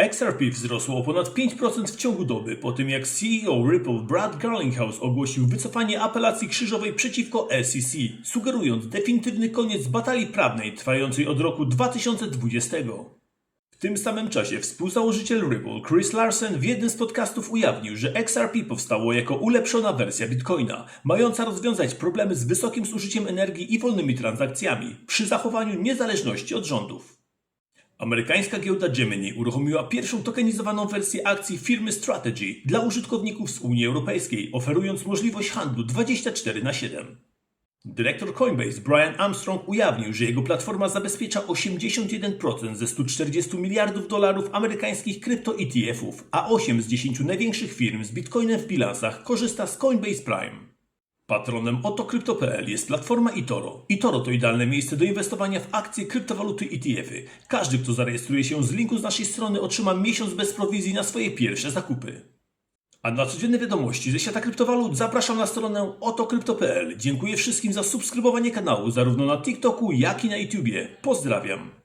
XRP wzrosło o ponad 5% w ciągu doby po tym jak CEO Ripple Brad Garlinghouse ogłosił wycofanie apelacji krzyżowej przeciwko SEC, sugerując definitywny koniec batalii prawnej trwającej od roku 2020. W tym samym czasie współzałożyciel Ripple Chris Larsen w jednym z podcastów ujawnił, że XRP powstało jako ulepszona wersja Bitcoina, mająca rozwiązać problemy z wysokim zużyciem energii i wolnymi transakcjami przy zachowaniu niezależności od rządów. Amerykańska giełda Gemini uruchomiła pierwszą tokenizowaną wersję akcji firmy Strategy dla użytkowników z Unii Europejskiej, oferując możliwość handlu 24 na 7. Dyrektor Coinbase Brian Armstrong ujawnił, że jego platforma zabezpiecza 81% ze 140 miliardów dolarów amerykańskich krypto-ETF-ów, a 8 z 10 największych firm z bitcoinem w bilansach korzysta z Coinbase Prime. Patronem OtoCrypto.pl jest platforma eToro. eToro to idealne miejsce do inwestowania w akcje, kryptowaluty i ETF-y. Każdy, kto zarejestruje się z linku z naszej strony otrzyma miesiąc bez prowizji na swoje pierwsze zakupy. A na codzienne wiadomości ze świata kryptowalut zapraszam na stronę otokrypto.pl. Dziękuję wszystkim za subskrybowanie kanału zarówno na TikToku, jak i na YouTubie. Pozdrawiam.